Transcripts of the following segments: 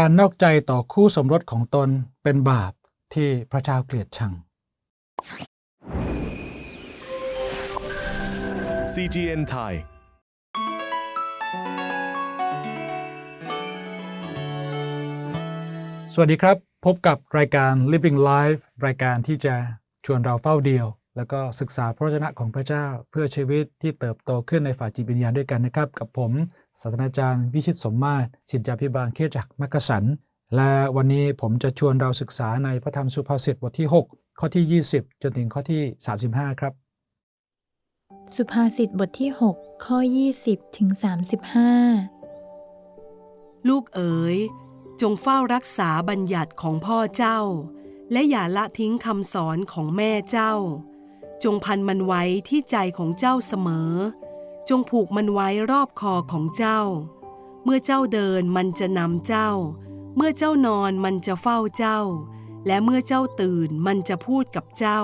การนอกใจต่อคู่สมรสของตนเป็นบาปที่พระเจ้าเกลียดชัง CGN Thai สวัสดีครับ พบกับรายการ Living Life รายการที่จะชวนเราเฝ้าเดียว แล้วก็ศึกษาพระวจนะของพระเจ้าเพื่อชีวิตที่เติบโตขึ้นในฝ่ายจิตวิญญาณด้วยกันนะครับ กับผม ศาสตราจารย์วิชิตสมมาตรสินจาพิบาลเครือจักรมักกะสัน และวันนี้ผมจะชวนเราศึกษาในพระธรรมสุภาษิตบทที่ 6 ข้อที่ 20 จนถึงข้อที่ 35 ครับ สุภาษิตบทที่ 6 ข้อ 20 ถึง 35 ลูกเอ๋ย จงเฝ้ารักษาบัญญัติของพ่อเจ้า และอย่าละทิ้งคำสอนของแม่เจ้า จงพันมันไว้ที่ใจของเจ้าเสมอ จงผูกมันไว้รอบคอของเจ้า เมื่อเจ้าเดินมันจะนำเจ้า เมื่อเจ้านอนมันจะเฝ้าเจ้า และเมื่อเจ้าตื่นมันจะพูดกับเจ้า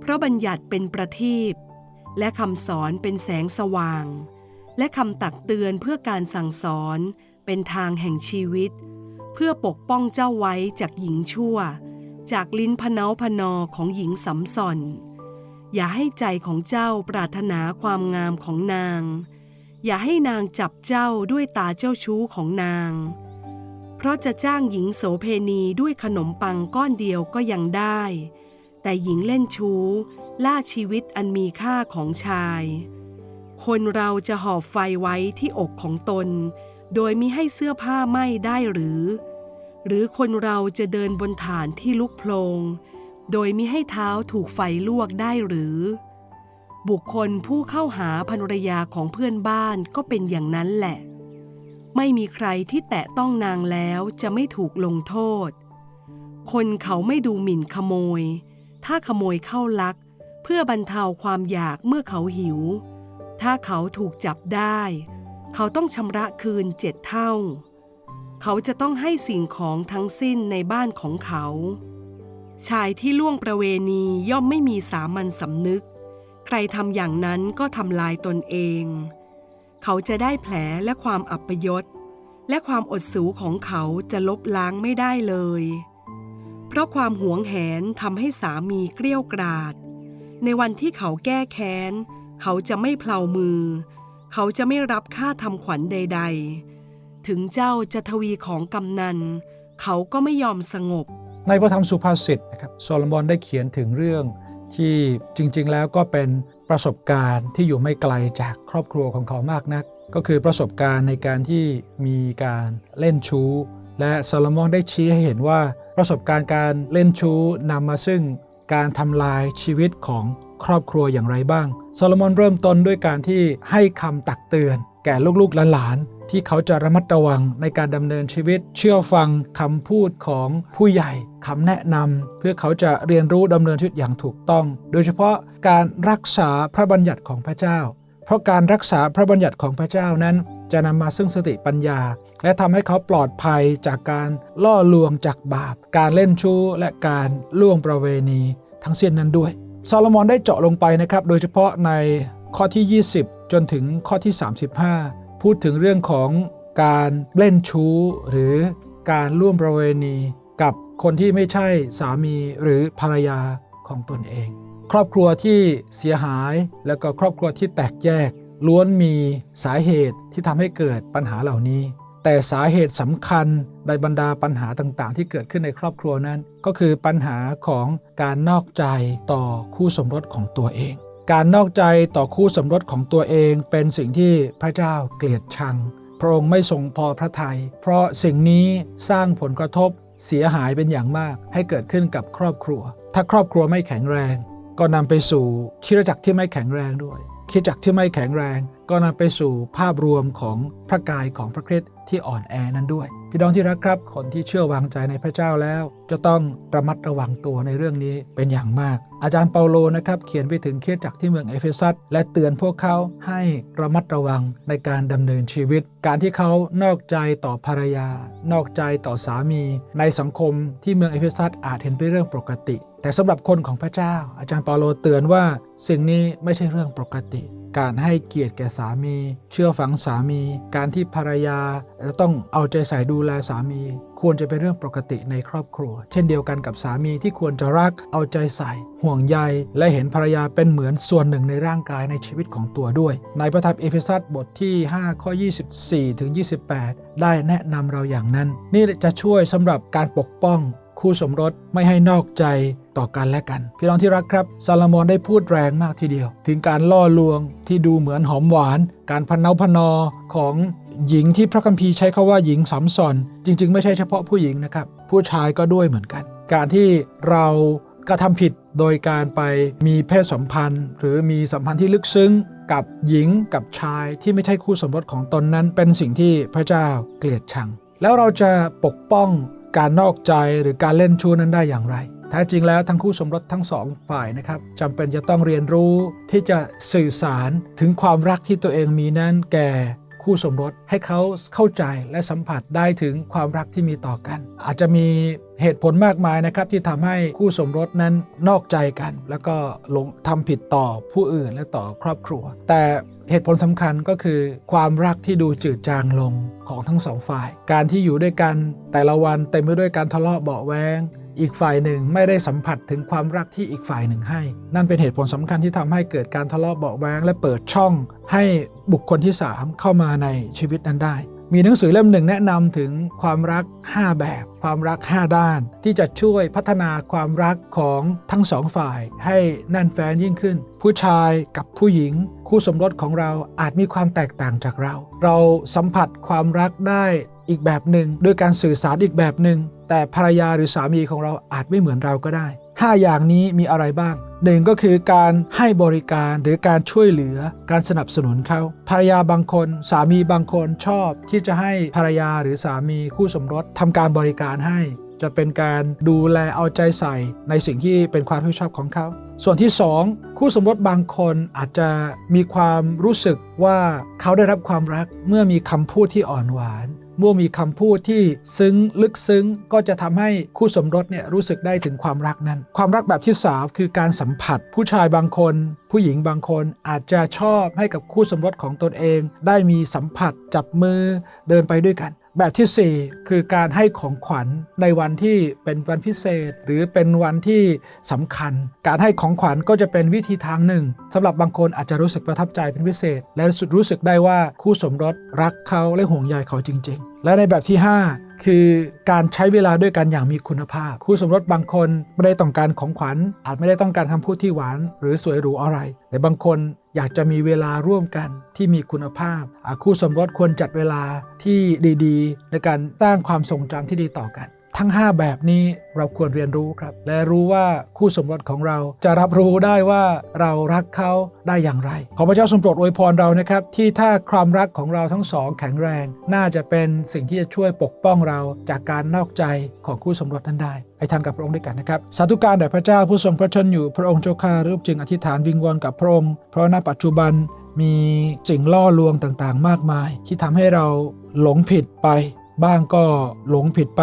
เพราะบัญญัติเป็นประทีปและคำสอนเป็นแสงสว่าง และคำตักเตือนเพื่อการสั่งสอนเป็นทางแห่งชีวิต เพื่อปกป้องเจ้าไว้จากหญิงชั่ว จากลิ้นพเนาพนอของหญิงสำส่อน อย่าให้ใจของเจ้าปรารถนาความงามของนาง อย่าให้นางจับเจ้าด้วยตาเจ้าชู้ของนาง เพราะจะจ้างหญิงโสเพณีด้วยขนมปังก้อนเดียวก็ยังได้ แต่หญิงเล่นชู้ ล่าชีวิตอันมีค่าของชาย คนเราจะหอบไฟไว้ที่อกของตน โดยมิให้เสื้อผ้าไหม้ได้หรือ หรือคนเราจะเดินบนฐานที่ลุกโพลง โดยมิให้เท้าถูกไฟลวกได้หรือ บุคคลผู้เข้าหาภรรยาของเพื่อนบ้านก็เป็นอย่างนั้นแหละ ไม่มีใครที่แตะต้องนางแล้วจะไม่ถูกลงโทษ คนเขาไม่ดูหมิ่นขโมย ถ้าขโมยเข้าลัก เพื่อบรรเทาความอยากเมื่อเขาหิว ถ้าเขาถูกจับได้ เขาต้องชำระคืนเจ็ดเท่า เขาจะต้องให้สิ่งของทั้งสิ้นในบ้านของเขา ชายที่ล่วงประเวณีย่อมไม่มีสามัญสำนึก ใครทำอย่างนั้นก็ทำลายตนเอง เขาจะได้แผลและความอัปยศ และความอดสูของเขาจะลบล้างไม่ได้เลย เพราะความหวงแหนทำให้สามีเกลี้ยกราด ในวันที่เขาแก้แค้น เขาจะไม่เพลามือ เขาจะไม่รับค่าทำขวัญใด ๆ ถึงเจ้าจะทวีของกำนัน เขาก็ไม่ยอมสงบ ในพระธรรมสุภาษิตนะครับโซโลมอนได้เขียนถึงเรื่องที่จริงๆแล้วก็เป็นประสบการณ์ที่อยู่ไม่ไกลจากครอบครัวของเขามากนัก ก็คือประสบการณ์ในการที่มีการเล่นชู้ และโซโลมอนได้ชี้ให้เห็นว่าประสบการณ์การเล่นชู้นำมาซึ่งการทำลายชีวิตของครอบครัวอย่างไรบ้างโซโลมอนเริ่มต้นด้วยการที่ให้คำตักเตือน แก่ลูกๆหลาน ที่เขาจะระมัดระวังในการดำเนินชีวิต เชื่อฟังคำพูดของผู้ใหญ่คำแนะนำเพื่อเขาจะเรียนรู้ดำเนินชีวิตอย่างถูกต้อง โดยเฉพาะการรักษาพระบัญญัติของพระเจ้า เพราะการรักษาพระบัญญัติของพระเจ้านั้น จะนำมาซึ่งสติปัญญา และทำให้เขาปลอดภัยจากการล่อลวงจากบาป การเล่นชู้และการล่วงประเวณี ทั้งสิ้นนั้นด้วยซาโลมอนได้เจาะลงไปนะครับ โดยเฉพาะในข้อที่ 20 จนถึงข้อที่ 35 พูดถึงเรื่องของการเล่นชู้ หรือการล่วงประเวณีกับคนที่ไม่ใช่สามีหรือภรรยาของตนเอง ครอบครัวที่เสียหายแล้วก็ครอบครัวที่แตกแยก ล้วนมีสาเหตุที่ทำให้เกิดปัญหาเหล่านี้ แต่สาเหตุสำคัญในบรรดาปัญหาต่างๆ ที่เกิดขึ้นในครอบครัวนั้น ก็คือปัญหาของการนอกใจต่อคู่สมรสของตัวเอง การนอกใจต่อคู่สมรสของตัวเองเป็นสิ่งที่พระเจ้าเกลียดชัง พระองค์ไม่ทรงพอพระทยัย เพราะสิ่งนี้สร้างผลกระทบเสียหายเป็นอย่างมาก ให้เกิดขึ้นกับครอบครัว ถ้าครอบครัวไม่แข็งแรง ก็นำไปสู่คริสตจักรที่ไม่แข็งแรงด้วยคริดจักรที่ไม่แข็งแรง ก็นำไปสู่ภาพรวมของพระกายของพระคริสต์ที่อ่อนแอนั้นด้วย พี่น้องที่รักครับ คนที่เชื่อวางใจในพระเจ้าแล้ว จะต้องระมัดระวังตัวในเรื่องนี้เป็นอย่างมาก อาจารย์เปาโลนะครับเขียนไปถึงคริสตจักรที่เมืองเอเฟซัสและเตือนพวกเขาให้ระมัดระวังในการดำเนินชีวิต การที่เขานอกใจต่อภรรยา นอกใจต่อสามี ในสังคมที่เมืองเอเฟซัสอาจเห็นเป็นเรื่องปกติ แต่สำหรับคนของพระเจ้า อาจารย์เปาโลเตือนว่าสิ่งนี้ไม่ใช่เรื่องปกติ การให้เกียรติแก่สามี เชื่อฟังสามี การที่ภรรยาจะต้องเอาใจใส่ดูแลสามี ควรจะเป็นเรื่องปกติในครอบครัว เช่นเดียวกันกับสามีที่ควรจะรักเอาใจใส่ ห่วงใย และเห็นภรรยาเป็นเหมือนส่วนหนึ่งในร่างกายในชีวิตของตัวด้วย ในพระธรรมเอเฟซัสบทที่ 5 ข้อ 24ถึง28 ได้แนะนำเราอย่างนั้น นี่จะช่วยสำหรับการปกป้องคู่สมรสไม่ให้นอกใจ ต่อกันและกัน พี่น้องที่รักครับซาลามอนได้พูดแรงมากทีเดียว ถึงการล่อลวงที่ดูเหมือนหอมหวาน การพันเนาพนอของหญิงที่พระคัมภีร์ใช้คาว่าหญิงสำซอนจริง ๆ ไม่ใช่เฉพาะผู้หญิงนะครับ ผู้ชายก็ด้วยเหมือนกัน การที่เรากระทำผิดโดยการไปมีเพศสัมพันธ์ หรือมีสัมพันธ์ที่ลึกซึ้งกับหญิงกับชายที่ไม่ใช่คู่สมรสของตนนั้น เป็นสิ่งที่พระเจ้าเกลียดชัง แล้วเราจะปกป้องการนอกใจหรือการเล่นชู้นั้นได้อย่างไร แท้จริงแล้วทั้งคู่สมรสทั้งสองฝ่ายนะครับจำเป็นจะต้องเรียนรู้ที่จะสื่อสารถึงความรักที่ตัวเองมีนั้นแก่คู่สมรสให้เขาเข้าใจและสัมผัสได้ถึงความรักที่มีต่อกัน อาจจะมีเหตุผลมากมายนะครับที่ทำให้คู่สมรสนั้นนอกใจกัน แล้วก็ลงทำผิดต่อผู้อื่นและต่อครอบครัว แต่เหตุผลสำคัญก็คือความรักที่ดูจืดจางลงของทั้งสองฝ่าย การที่อยู่ด้วยกันแต่ละวันเต็มไปด้วยการทะเลาะเบาแวง อีกฝ่ายหนึ่งไม่ได้สัมผัสถึงความรักที่อีกฝ่ายหนึ่งให้ นั่นเป็นเหตุผลสำคัญที่ทำให้เกิดการทะเลาะเบาะแวงและเปิดช่องให้บุคคลที่ 3 เข้ามาในชีวิตนั้นได้ มีหนังสือเล่มหนึ่งแนะนำถึงความรัก 5 แบบ ความรัก 5 ด้าน ที่จะช่วยพัฒนาความรักของทั้งสองฝ่าย ให้แน่นแฟ้นยิ่งขึ้น ผู้ชายกับผู้หญิง คู่สมรสของเราอาจมีความแตกต่างจากเรา เราสัมผัสความรักได้อีกแบบหนึ่งด้วยการสื่อสารอีกแบบหนึ่ง แต่ภรรยาหรือสามีของเราอาจไม่เหมือนเราก็ได้ 5 อย่างนี้มีอะไรบ้างหนึ่งก็คือการให้บริการหรือการช่วยเหลือการสนับสนุนเขาภรรยาบางคน สามีบางคนชอบ ที่จะให้ภรรยาหรือสามีคู่สมรสทำการบริการให้ จะเป็นการดูแลเอาใจใส่ในสิ่งที่เป็นความรับผิดชอบของเขา ส่วนที่ 2 คู่สมรสบางคนอาจจะมีความรู้สึกว่าเขาได้รับความรักเมื่อมีคำพูดที่อ่อนหวาน เมื่อมีคำพูดที่ซึ้งลึกซึ้งก็จะทำให้คู่สมรสเนี่ยรู้สึกได้ถึงความรักนั้น ความรักแบบที่สามคือการสัมผัส ผู้ชายบางคน ผู้หญิงบางคนอาจจะชอบให้กับคู่สมรสของตนเอง ได้มีสัมผัสจับมือเดินไปด้วยกัน แบบที่ 4 คือการให้ของขวัญในวันที่เป็นวันพิเศษ หรือเป็นวันที่สำคัญ การให้ของขวัญก็จะเป็นวิธีทางหนึ่งสำหรับบางคนอาจจะรู้สึกประทับใจเป็นพิเศษ และรู้สึกได้ว่าคู่สมรสรักเขาและห่วงใยเขาจริง ๆ และในแบบที่ 5คือการใช้เวลาด้วยกันอย่างมีคุณภาพ คู่สมรสบางคนไม่ได้ต้องการของขวัญ อาจไม่ได้ต้องการคำพูดที่หวาน หรือสวยหรูอะไร แต่บางคน อยากจะมีเวลาร่วมกันที่มีคุณภาพ คู่สมรสควรจัดเวลาที่ดีๆ ในการสร้างความทรงจำที่ดีต่อกัน ทั้ง 5 แบบนี้เราควรเรียนรู้ครับ และรู้ว่าคู่สมรสของเราจะรับรู้ได้ว่าเรารักเขาได้อย่างไร ขอพระเจ้าทรงโปรดอวยพรเรานะครับ ที่ถ้าความรักของเราทั้งสองแข็งแรง น่าจะเป็นสิ่งที่จะช่วยปกป้องเราจากการนอกใจของคู่สมรสนั้นได้ไอ้ท่านกับพระองค์ด้วยกันนะครับ สาธุการแด่พระเจ้าผู้ทรงพระชนอยู่พระองค์เจ้าข้ารูปจึงอธิษฐานวิงวอนกับพระองค์เพราะณปัจจุบันมีสิ่งล่อลวงต่างๆ มากมาย ที่ทำให้เราหลงผิดไป บ้างก็หลงผิดไป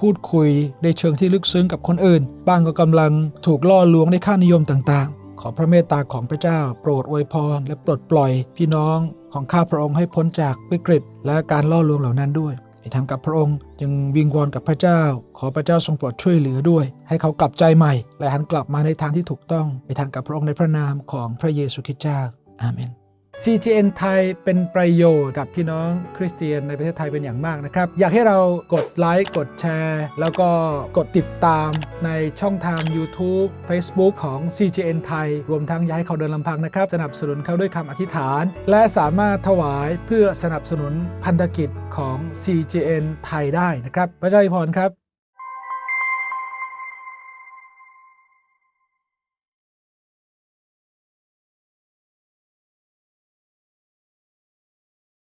พูดคุยในเชิงที่ลึกซึ้งกับคนอื่น บ้างก็กำลังถูกล่อลวงในค่านิยมต่างๆ ขอพระเมตตาของพระเจ้า โปรดอวยพร และปลดปล่อย พี่น้องของข้าพระองค์ให้พ้นจากวิกฤต และการล่อลวงเหล่านั้นด้วยให้ทำกับพระองค์จึงวิงวอนกับพระเจ้า ขอพระเจ้าทรงโปรดช่วยเหลือด้วย ให้เขากลับใจใหม่ และหันกลับมาในทางที่ถูกต้อง ไปทันกับพระองค์ในพระนามของพระเยซูคริสต์เจ้าอาเมน CGN ไทยเป็นประโยชน์กับพี่น้องคริสเตียนในประเทศไทยเป็นอย่างมากนะครับ อยากให้เรากดไลค์กดแชร์ แล้วก็กดติดตามในช่องทาง YouTube Facebook ของ CGN ไทย รวมทั้งย้ายเขาเดินลำพังนะครับ สนับสนุนเขาด้วยคำอธิษฐาน และสามารถถวายเพื่อสนับสนุนพันธกิจของ CGN ไทยได้นะครับ พระเจ้าอวยพรครับ